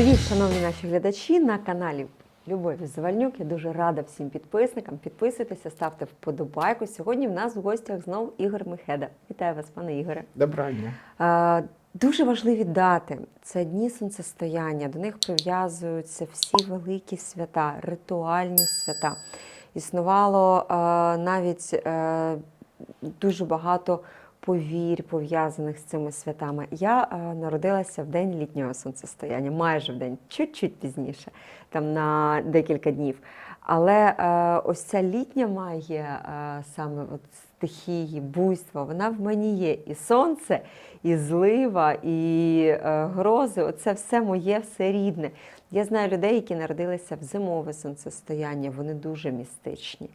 Привіт, шановні наші глядачі на каналі Любові Завальнюк. Я дуже рада всім підписникам. Підписуйтеся, ставте вподобайку. Сьогодні в нас в гостях знов Ігор Михеда. Вітаю вас, пане Ігоре. Доброго дня. Дуже важливі дати. Це дні сонцестояння. До них прив'язуються всі великі свята, ритуальні свята. Існувало навіть е, дуже багато повірь пов'язаних з цими святами. Я е, народилася в день літнього сонцестояння, майже в день, чуть-чуть пізніше, там на декілька днів. Але е, ось ця літня магія, е, саме от стихії, буйства, вона в мені є. І сонце, і злива, і грози оце все моє, все рідне. Я знаю людей, які народилися в зимове сонцестояння, вони дуже містичні.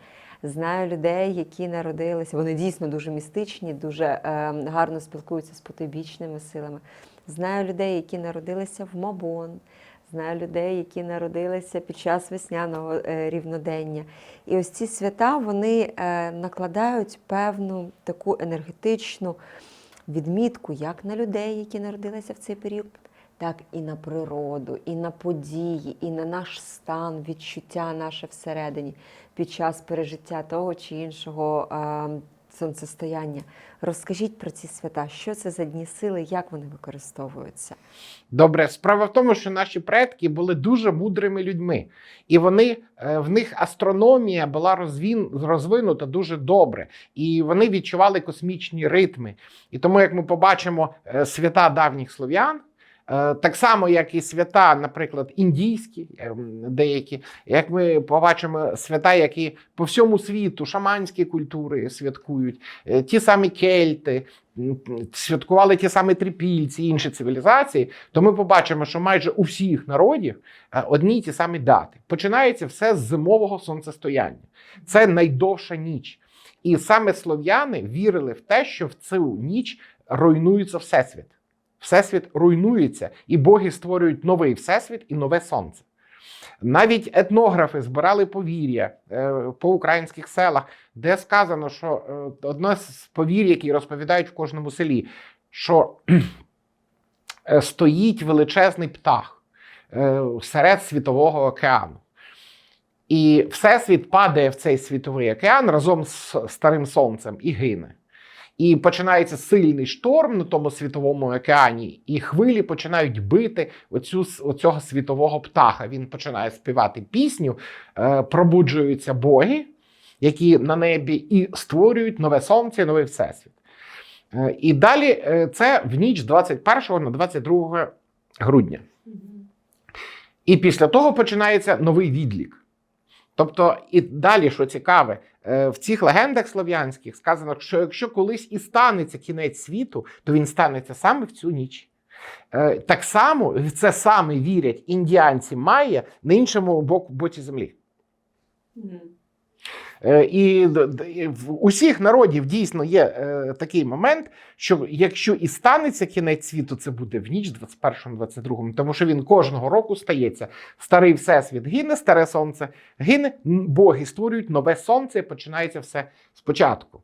Знаю людей, які народилися, вони дійсно дуже містичні, дуже е, гарно спілкуються з потойбічними силами. Знаю людей, які народилися в Мабон. Знаю людей, які народилися під час весняного е, рівнодення. І ось ці свята вони е, накладають певну таку енергетичну відмітку як на людей, які народилися в цей період, так і на природу, і на події, і на наш стан, відчуття наше всередині під час пережиття того чи іншого е, сонцестояння. Розкажіть про ці свята, що це за дні сили, як вони використовуються? Добре, справа в тому, що наші предки були дуже мудрими людьми, і вони е, в них астрономія була розвін, розвинута дуже добре, і вони відчували космічні ритми. І тому, як ми побачимо е, свята давніх слов'ян. Е, Так само, як і свята, наприклад, індійські, ем, деякі, як ми побачимо свята, які по всьому світу шаманські культури святкують, е, ті самі кельти, святкували ті самі трипільці, інші цивілізації, то ми побачимо, що майже у всіх народів е, одні й ті самі дати. Починається все з зимового сонцестояння. Це найдовша ніч. І саме слов'яни вірили в те, що в цю ніч руйнується всесвіт. Всесвіт руйнується, і боги створюють новий всесвіт і нове сонце. Навіть етнографи збирали повір'я е, по українських селах, де сказано, що е, одне з повір'я, які розповідають в кожному селі, що е, стоїть величезний птах серед світового океану. І Всесвіт падає в цей світовий океан разом з старим сонцем і гине. І починається сильний шторм на тому світовому океані, і хвилі починають бити оцю, оцього світового птаха. Він починає співати пісню, е, пробуджуються боги, які на небі, і створюють нове сонце, і новий всесвіт. Е, і далі е, це в ніч з 21 на 22 грудня. І після того починається новий відлік. Тобто, і далі, що цікаве, е, в цих легендах слов'янських сказано, що якщо колись і станеться кінець світу, то він станеться саме в цю ніч. Е, Так само в це саме вірять індіанці Майя на іншому боку боці землі. Е, І в усіх народів дійсно є е, такий момент, що якщо і станеться кінець світу, це буде в ніч 21-22, тому що він кожного року стається. Старий всесвіт гине, старе сонце гине, боги створюють нове сонце, і починається все спочатку.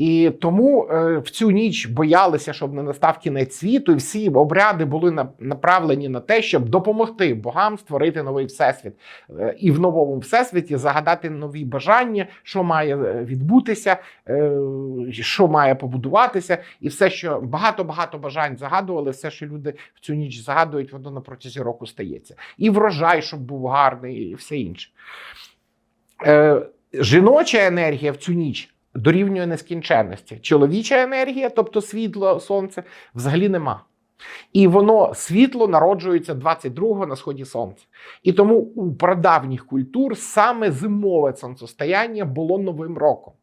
І тому е, в цю ніч боялися, щоб не настав кінець світу, і всі обряди були на- направлені на те, щоб допомогти богам створити новий всесвіт. Е, і в новому всесвіті загадати нові бажання, що має е, відбутися, що має побудуватися, і все, що багато-багато бажань загадували, все, що люди в цю ніч загадують, воно на протязі року стається. І врожай, щоб був гарний, і все інше. Жіноча енергія в цю ніч дорівнює нескінченності. Чоловіча енергія, тобто світло, сонце, взагалі нема. І воно світло народжується 22-го на сході сонця. І тому у прадавніх культур саме зимове сонцестояння було новим роком.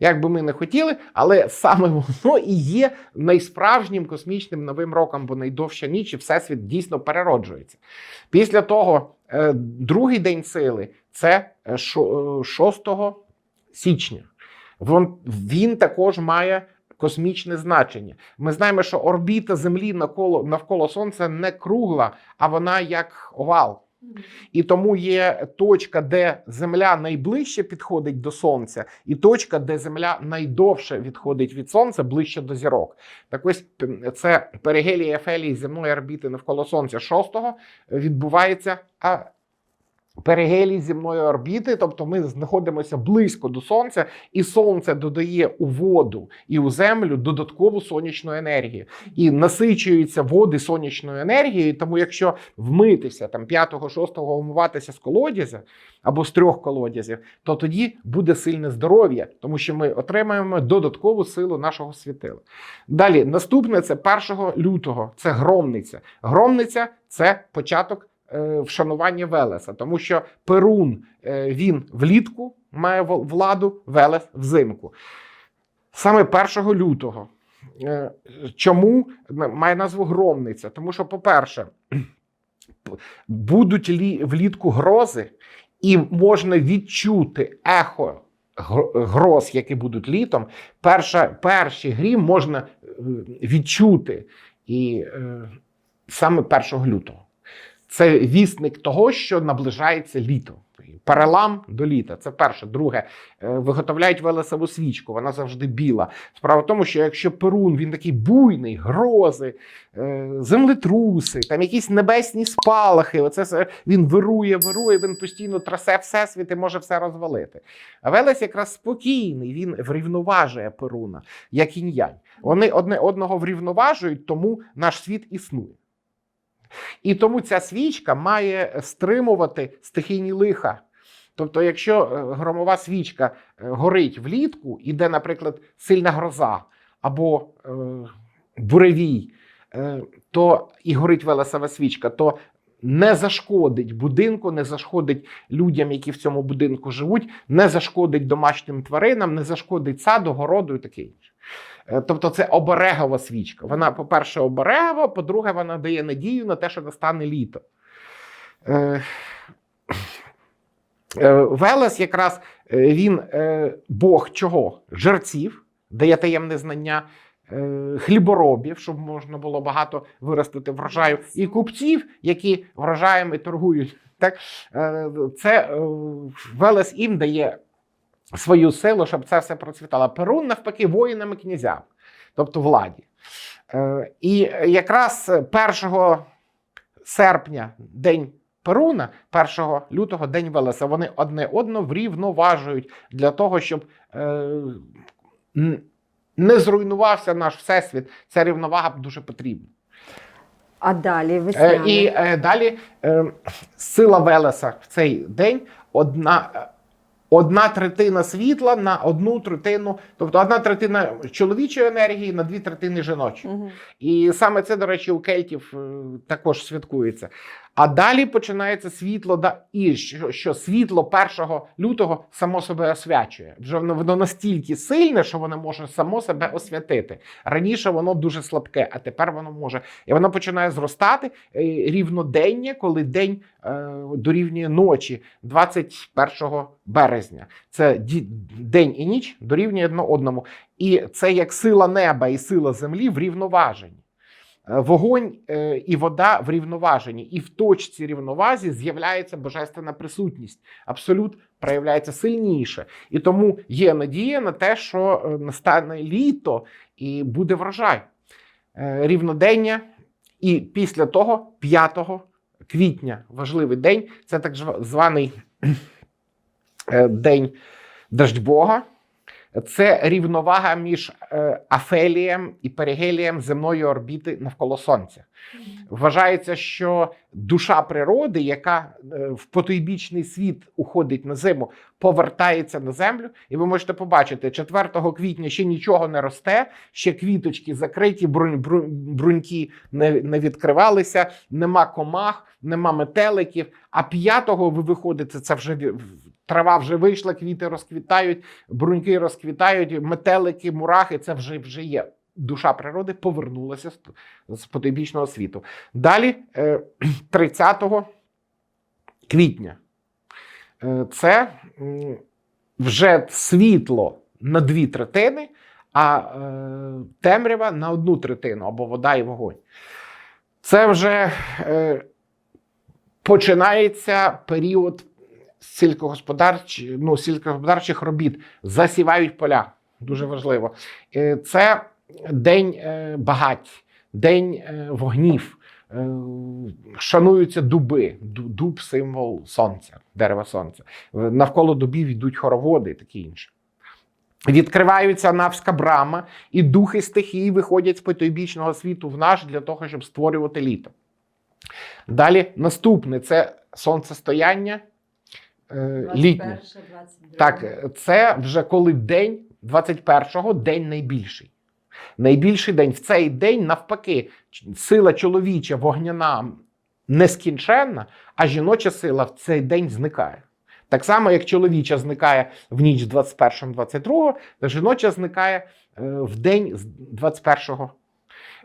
Як би ми не хотіли, але саме воно і є найсправжнім космічним новим роком, бо найдовша ніч і всесвіт дійсно перероджується. Після того, е, другий день сили це е, шо- е, 6 січня. Він також має космічне значення. Ми знаємо, що орбіта Землі навколо, навколо Сонця не кругла, а вона як овал. І тому є точка, де Земля найближче підходить до Сонця, і точка, де Земля найдовше відходить від Сонця, ближче до зірок. Так ось це перигелія ефелії земної орбіти навколо Сонця 6-го відбувається. Перигелій земної орбіти, тобто ми знаходимося близько до сонця, і сонце додає у воду і у землю додаткову сонячну енергію, і насичуються води сонячною енергією. Тому, якщо вмитися там 5-6 вмиватися з колодязя або з трьох колодязів, то тоді буде сильне здоров'я, тому що ми отримаємо додаткову силу нашого світила. Далі, наступне це 1 лютого. Це громниця. Громниця це початок вшанування Велеса, тому що Перун е, він влітку має владу, Велес взимку. Саме 1 лютого. Е, Чому має назву громниця? Тому що, по-перше, будуть лі- влітку грози, і можна відчути ехо гроз, які будуть літом. Перша, перший грім можна е, відчути і е, саме 1 лютого. Це вісник того, що наближається літо. Перелам до літа. Це перше. Друге, е, виготовляють велесову свічку, вона завжди біла. Справа в тому, що якщо Перун він такий буйний, грози, е, землетруси, там якісь небесні спалахи, оце він вирує, вирує, він постійно трасе всесвіт і може все розвалити. А Велес якраз спокійний, він врівноважує Перуна, як інь-янь. Вони одне одного врівноважують, тому наш світ існує. І тому ця свічка має стримувати стихійні лиха. Тобто, якщо е, громова свічка е, горить влітку, іде, наприклад, сильна гроза або е, буревій, е, то і горить велесова свічка, то не зашкодить будинку, не зашкодить людям, які в цьому будинку живуть, не зашкодить домашнім тваринам, не зашкодить саду, городу і таке інше. Е, Тобто це оберегова свічка. Вона, по-перше, оберегова, по-друге, вона дає надію на те, що настане літо. Е, е, Велес якраз він Бог чого? Жерців, дає таємне знання, хліборобів, щоб можна було багато виростити врожаю, і купців, які врожаями торгують. Так? Це Велес їм дає свою силу, щоб це все процвітало. Перун, навпаки, воїнам і князям, тобто владі. Е, І якраз 1 серпня, день Перуна, 1 лютого, день Велеса, вони одне одно врівноважують для того, щоб е, не зруйнувався наш всесвіт. Ця рівновага дуже потрібна. А далі Е, і е, далі е, сила Велеса в цей день одна. Одна третина світла на одну третину, тобто одна третина чоловічої енергії на дві третини жіночої. Угу. І саме це, до речі, у кельтів е, також святкується. А далі починається світло, да, і що, що світло 1 лютого само себе освячує. Вже воно, настільки сильне, що воно може само себе освятити. Раніше воно дуже слабке, а тепер воно може. І воно починає зростати е, рівнодення, коли день е, дорівнює ночі 21 березня. Це день і ніч дорівнює одно одному. І це як сила неба і сила землі врівноважені. Е, Вогонь е, і вода врівноважені, і в точці рівновазі з'являється божественна присутність. Абсолют проявляється сильніше. І тому є надія на те, що е, настане літо і буде врожай. Е, Рівнодення. І після того, 5 квітня, важливий день, це так званий е, день Дождьбога. Це рівновага між е, афелієм і перигелієм земної орбіти навколо Сонця. Вважається, що душа природи, яка е, в потойбічний світ уходить на зиму, повертається на землю. І ви можете побачити, 4 квітня ще нічого не росте, ще квіточки закриті, брунь, брунь, бруньки не, не відкривалися, нема комах, нема метеликів. А 5-го ви виходите, це вже трава вже вийшла, квіти розквітають, бруньки розквітають, метелики, мурахи це вже, вже є. Душа природи повернулася з, потойбічного світу. Далі, е, 30 квітня, е, це вже світло на дві третини, а е, темрява на одну третину або вода і вогонь. Це вже е, починається період сільськогосподарч, ну, сільськогосподарчих робіт, засівають поля. Дуже важливо. Е, Це день е, багать, день е, вогнів. Шануються дуби, дуб символ сонця, дерева сонця. Навколо дубів йдуть хороводи і таке інше. Відкриваються Навська брама, і духи стихії виходять з потойбічного світу в наш для того, щоб створювати літо. Далі наступне це сонцестояння е, літнє. Так, це вже коли день 21-го день найбільший. Найбільший день в цей день, навпаки, сила чоловіча вогняна нескінченна, а жіноча сила в цей день зникає. Так само, як чоловіча зникає в ніч 21-22, то жіноча зникає е, в день 21-го.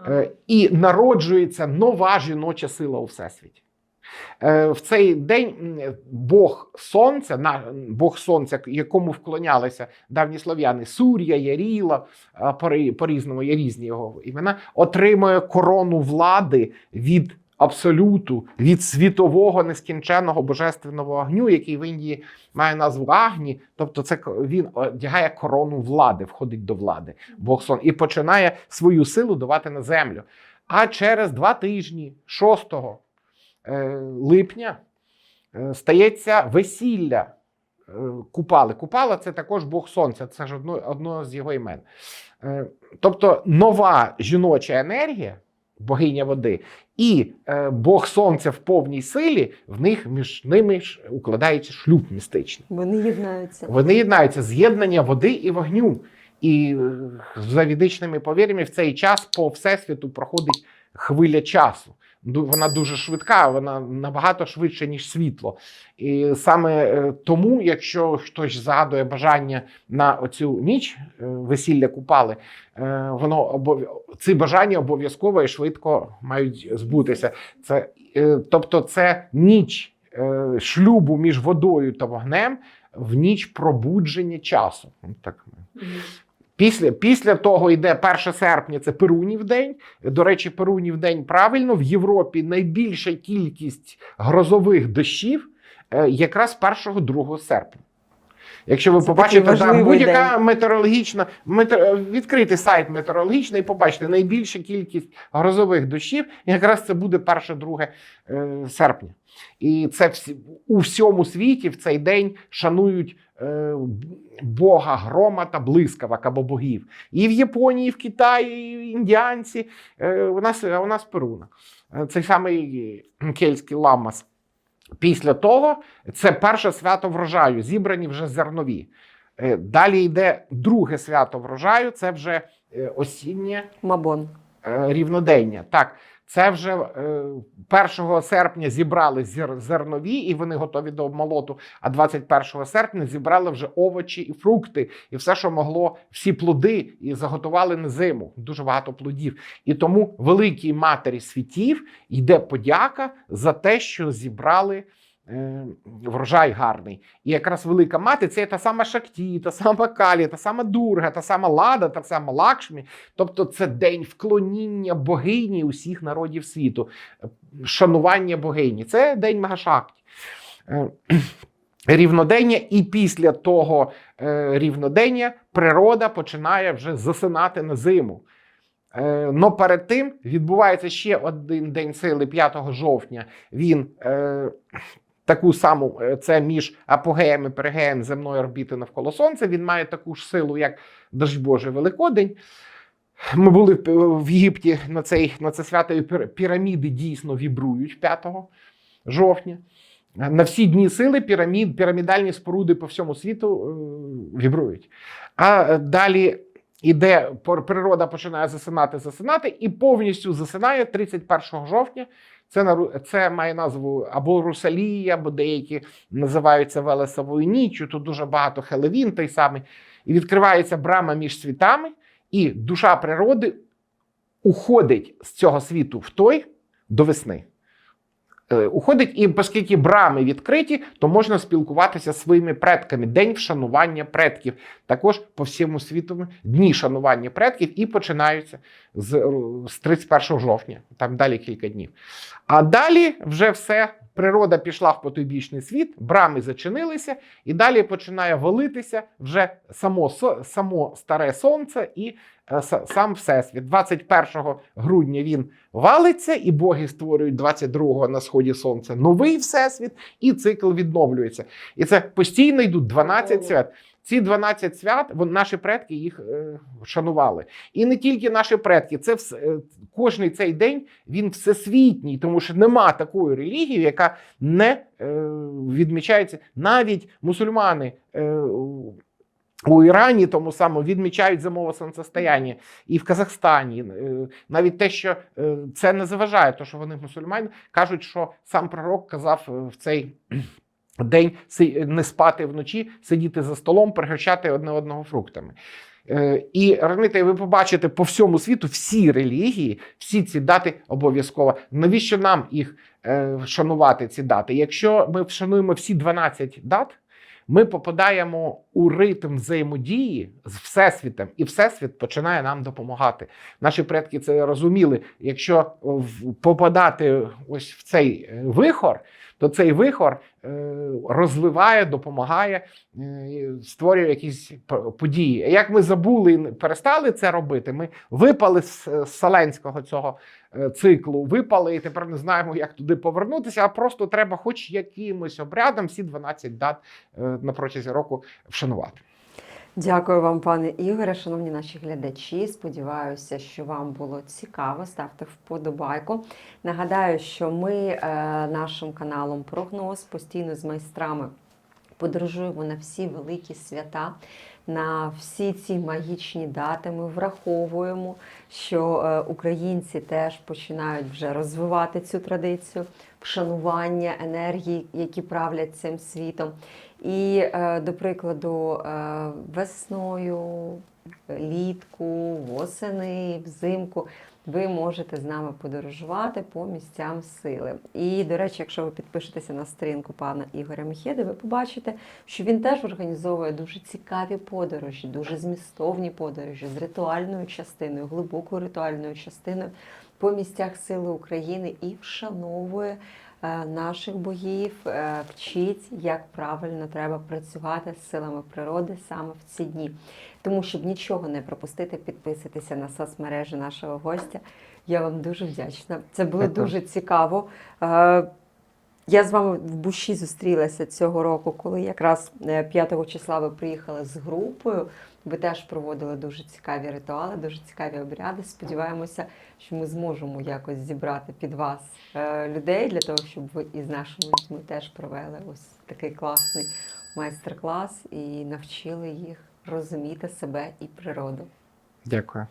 Е, І народжується нова жіноча сила у всесвіті. Е, В цей день Бог Сонця, Бог Сонця, якому вклонялися давні слов'яни, Сур'я, Яріла, по- по-різному є різні його імена, отримує корону влади від абсолюту, від світового нескінченного божественного огню, який в Індії має назву Агні. Тобто, це він одягає корону влади, входить до влади, Бог Сон, і починає свою силу давати на землю. А через два тижні, 6 е, липня, е, стається весілля е, Купали. Купала це також Бог Сонця, це ж одно, одно з його імен. Е, Тобто нова жіноча енергія, богиня води, і е, Бог Сонця в повній силі, в них між ними укладається шлюб містичний. Вони єднаються. Вони єднаються з'єднання води і вогню. І е, за відичними повір'ями в цей час по всесвіту проходить хвиля часу. Вона дуже швидка, вона набагато швидше, ніж світло. І саме е, тому, якщо хтось загадує бажання на оцю ніч е, весілля купали, е, воно обов... ці бажання обов'язково і швидко мають збутися. Це, тобто, це ніч шлюбу між водою та вогнем в ніч пробудження часу. Так. Після, після того йде 1 серпня, це Перунів день. До речі, Перунів день правильно. В Європі найбільша кількість грозових дощів е, якраз 1-2 серпня. Якщо ви Це побачите там будь-яка метеорологічна, метеор, відкритий сайт метеорологічний, і побачите найбільша кількість грозових дощів, якраз це буде 1-2 е, серпня. І це всі, у всьому світі в цей день шанують е, Бога грома та блискавок або богів. І в Японії, і в Китаї, і індіанці. Е, у, нас, у нас Перуна. Цей самий кельтський ламас. Після того це перше свято врожаю, зібрані вже зернові. Е, Далі йде друге свято врожаю, це вже е, осіннє Мабон. Е, рівнодення. Так, це вже е, 1 серпня зібрали зернові, і вони готові до обмолоту. А 21 серпня зібрали вже овочі і фрукти, і все, що могло, всі плоди, і заготували на зиму. Дуже багато плодів. І тому великій матері світів йде подяка за те, що зібрали. Е, Врожай гарний. І якраз велика мати це та сама Шакті, та сама Калі, та сама Дурга, та сама Лада, та сама Лакшмі. Тобто це день вклоніння богині усіх народів світу, шанування богині. Це день Магашакті. Е, Рівнодення, і після того е, рівнодення природа починає вже засинати на зиму. Но перед тим відбувається ще один день сили 5 жовтня. Він е, таку саму е, це між апогеєм і перигеєм земної орбіти навколо Сонця. Він має таку ж силу, як Божий Великодень. Ми були в- в Єгипті на цей на це свято і піраміди дійсно вібрують 5 жовтня. На всі дні сили пірамід, пірамідальні споруди по всьому світу е, вібрують. А е, далі іде пор- природа починає засинати, засинати і повністю засинає 31 жовтня. Це це має назву або Русалія, або деякі називаються Велесовою ніччю. Тут дуже багато Хелевін той самий. І відкривається брама між світами, і душа природи уходить з цього світу в той до весни. Е, Уходить, і оскільки брами відкриті, то можна спілкуватися зі своїми предками. День вшанування предків. Також по всьому світу дні шанування предків і починаються з, з 31 жовтня, там далі кілька днів. А далі вже все природа пішла в потойбічний світ, брами зачинилися, і далі починає валитися вже само, само старе сонце і е, сам всесвіт. 21 грудня він валиться, і боги створюють 22-го на сході сонця новий всесвіт, і цикл відновлюється. І це постійно йдуть 12 свят. Ці 12 свят, вон- наші предки їх е, шанували. І не тільки наші предки, це вс- е, кожний цей день він всесвітній, тому що нема такої релігії, яка не е, відмічається. Навіть мусульмани е, у- Ірані тому самому відмічають зимове сонцестояння, і в Казахстані. Е, Навіть те, що е, це не заважає, то що вони мусульмани кажуть, що сам пророк казав е, в цей. День не спати вночі, сидіти за столом, пригощати одне одного фруктами. І розумієте, ви побачите по всьому світу всі релігії, всі ці дати обов'язково. Навіщо нам їх шанувати, ці дати? Якщо ми вшануємо всі 12 дат, ми попадаємо у ритм взаємодії з Всесвітом, і Всесвіт починає нам допомагати. Наші предки це розуміли. Якщо попадати ось в цей е, вихор, то цей вихор е, розвиває, допомагає, е, створює якісь події. Як ми забули і перестали це робити, ми випали з з цього е, циклу, випали і тепер не знаємо, як туди повернутися, а просто треба хоч якимось обрядом всі 12 дат е, на протязі року вшанувати. Дякую вам, пане Ігоре, шановні наші глядачі. Сподіваюся, що вам було цікаво. Ставте вподобайку. Нагадаю, що ми е, нашим каналом Прогноз постійно з майстрами подорожуємо на всі великі свята, на всі ці магічні дати. Ми враховуємо, що е, українці теж починають вже розвивати цю традицію вшанування енергії, які правлять цим світом. І, е, до прикладу, е, весною, літку, восени, взимку ви можете з нами подорожувати по місцям сили. І, до речі, якщо ви підпишетеся на сторінку пана Ігоря Мехеди, ви побачите, що він теж організовує дуже цікаві подорожі, дуже змістовні подорожі з ритуальною частиною, глибокою ритуальною частиною по місцях сили України і вшановує е, наших богів, е, вчить, як правильно треба працювати з силами природи саме в ці дні. Тому, щоб нічого не пропустити, підписуйтеся на соцмережі нашого гостя. Я вам дуже вдячна. Це було дуже цікаво. Е, Я з вами в Буші зустрілася цього року, коли якраз е, 5 числа ви приїхали з групою. Ви теж проводили дуже цікаві ритуали, дуже цікаві обряди. Сподіваємося, що ми зможемо якось зібрати під вас е, людей для того, щоб ви із нашими дітьми теж провели ось такий класний майстер-клас і навчили їх розуміти себе і природу. Дякую.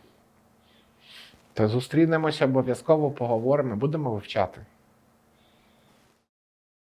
Та зустрінемося обов'язково, поговоримо, будемо вивчати.